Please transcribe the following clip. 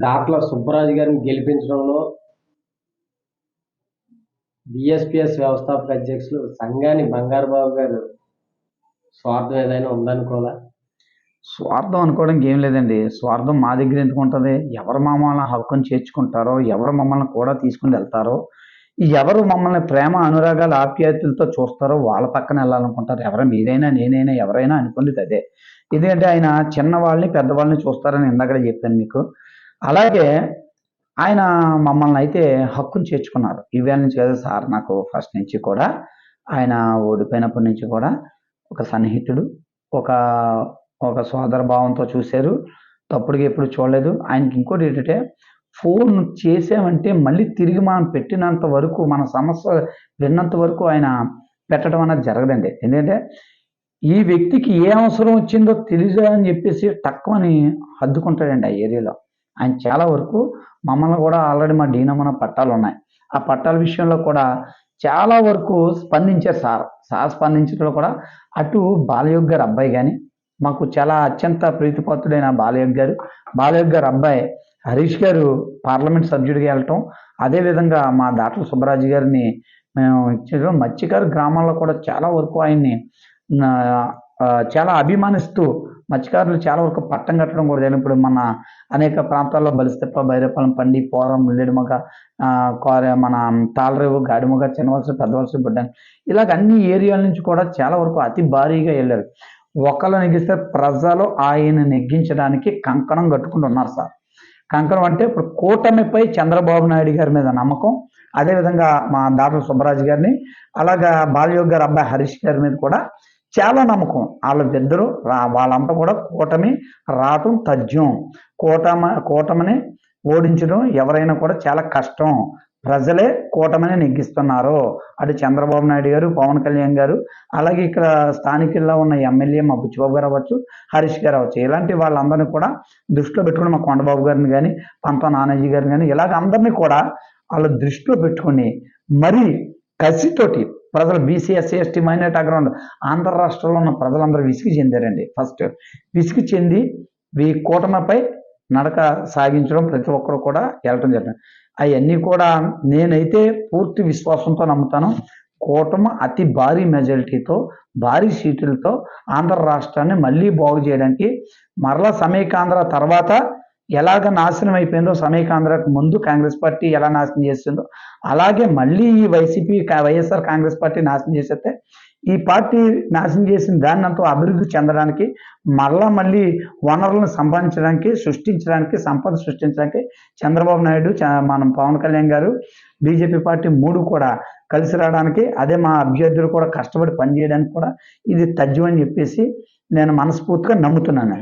దాట్ల సుబ్బరాజు గారిని గెలిపించడంలో బిఎస్పిఎస్ వ్యవస్థాపక అధ్యక్షులు సంఘాని బంగారుబాబు గారు స్వార్థం ఏదైనా ఉందనుకోవాలా? స్వార్థం అనుకోవడానికి ఏం లేదండి. స్వార్థం మా దగ్గర ఎందుకు ఉంటుంది? ఎవరు మమ్మల్ని హక్కుని చేర్చుకుంటారో ఎవరు మమ్మల్ని కూడా తీసుకుని వెళ్తారో ఎవరు మమ్మల్ని ప్రేమ అనురాగాలు ఆప్యాయతలతో చూస్తారో వాళ్ళ పక్కన వెళ్ళాలనుకుంటారు. ఎవరు మీరైనా నేనైనా ఎవరైనా అనుకునేది అదే. ఎందుకంటే ఆయన చిన్నవాళ్ళని పెద్దవాళ్ళని చూస్తారని ఇందాక చెప్పాను మీకు. అలాగే ఆయన మమ్మల్ని అయితే హక్కును చేర్చుకున్నారు. ఈవేళ నుంచి కదా సార్ నాకు ఫస్ట్ నుంచి కూడా ఆయన ఓడిపోయినప్పటి నుంచి కూడా ఒక సన్నిహితుడు ఒక ఒక సోదర భావంతో చూశారు. తప్పుడుగా ఎప్పుడు చూడలేదు. ఆయనకి ఇంకోటి ఏంటంటే ఫోన్ చేసామంటే మళ్ళీ తిరిగి మనం పెట్టినంత వరకు మన సమస్య విన్నంత వరకు ఆయన పెట్టడం అనేది జరగదండి. ఎందుకంటే ఈ వ్యక్తికి ఏ అవసరం వచ్చిందో తెలియదు అని చెప్పేసి తక్కువని హద్దుకుంటాడండి ఆ ఏరియాలో. ఆయన చాలా వరకు మమ్మల్ని కూడా ఆల్రెడీ మా డీనమన పట్టాలు ఉన్నాయి. ఆ పట్టాల విషయంలో కూడా చాలా వరకు స్పందించారు సార్. సార్ స్పందించడంలో కూడా అటు బాలయోగ్ గారు అబ్బాయి కానీ మాకు చాలా అత్యంత ప్రీతిపాత్రుడైన బాలయోగ్ గారు. బాలయోగ్ గారు అబ్బాయి హరీష్ గారు పార్లమెంట్ సభ్యుడిగా వెళ్ళటం అదేవిధంగా మా దాటల సుబ్బరాజు గారిని మేము ఇచ్చేయడం మత్స్యకారు గ్రామాల్లో కూడా చాలా వరకు ఆయన్ని చాలా అభిమానిస్తూ మత్స్యకారులు చాలా వరకు పట్టం కట్టడం కూడా జరిగింది. ఇప్పుడు మన అనేక ప్రాంతాల్లో బలిస్తెప్ప బైరపాలెం పండి పోరం ముల్లెడుమగ కోర మన తాళరేవు గాడిమగ చిన్నవలస పెద్దవలస బిడ్డ ఇలాగ అన్ని ఏరియాల నుంచి కూడా చాలా వరకు అతి భారీగా వెళ్ళారు. ఒకళ్ళు నెగ్గిస్తే ప్రజలు ఆయన నెగ్గించడానికి కంకణం కట్టుకుంటూ ఉన్నారు సార్. కంకణం అంటే ఇప్పుడు కూటమిపై చంద్రబాబు నాయుడు గారి మీద నమ్మకం అదేవిధంగా మా దాటల సుబ్బరాజు గారిని అలాగా బాలయోగ్ గారి అబ్బాయి హరీష్ గారి మీద కూడా చాలా నమ్మకం. వాళ్ళిద్దరూ రా వాళ్ళంతా కూడా కూటమి రావటం తథ్యం కూటమ కూటమిని ఓడించడం ఎవరైనా కూడా చాలా కష్టం. ప్రజలే కూటమిని నెగ్గిస్తున్నారు. అటు చంద్రబాబు నాయుడు గారు పవన్ కళ్యాణ్ గారు అలాగే ఇక్కడ స్థానికుల్లో ఉన్న ఎమ్మెల్యే మా బుచ్చిబాబు గారు అవ్వచ్చు హరీష్ గారు అవ్వచ్చు. ఇలాంటి వాళ్ళందరినీ కూడా దృష్టిలో పెట్టుకుని మా కొండబాబు గారిని కానీ పంత నానాజీ గారిని కానీ ఇలాగ అందరినీ కూడా వాళ్ళ దృష్టిలో పెట్టుకుని మరీ కసితోటి ప్రజలు బీసీ ఎస్సీ ఎస్టీ మైనార్టీ అగ్రౌండ్ ఆంధ్ర రాష్ట్రంలో ఉన్న ప్రజలందరూ విసిగి చెందారండి. ఫస్ట్ విసిగి చెంది ఈ కూటమిపై నడక సాగించడం ప్రతి ఒక్కరు కూడా వెళ్ళటం జరిగింది. అవన్నీ కూడా నేనైతే పూర్తి విశ్వాసంతో నమ్ముతాను. కూటమి అతి భారీ మెజారిటీతో భారీ సీట్లతో ఆంధ్ర రాష్ట్రాన్ని మళ్ళీ బాగు చేయడానికి మరలా సమీకాంధ్ర తర్వాత ఎలాగ నాశనం అయిపోయిందో సమయకాంధ్రకు ముందు కాంగ్రెస్ పార్టీ ఎలా నాశనం చేస్తుందో అలాగే మళ్ళీ ఈ వైసీపీ వైఎస్ఆర్ కాంగ్రెస్ పార్టీ నాశనం చేసేస్తే ఈ పార్టీ నాశనం చేసిన దాన్ని అంతా అభివృద్ధి చెందడానికి మరలా మళ్ళీ వనరులను సంపాదించడానికి సృష్టించడానికి సంపద సృష్టించడానికి చంద్రబాబు నాయుడు చ- మనం పవన్ కళ్యాణ్ గారు బీజేపీ పార్టీ మూడు కూడా కలిసి రావడానికి అదే మా అభ్యర్థులు కూడా కష్టపడి పనిచేయడానికి కూడా ఇది తథ్యం అని చెప్పేసి నేను మనస్ఫూర్తిగా నమ్ముతున్నాను.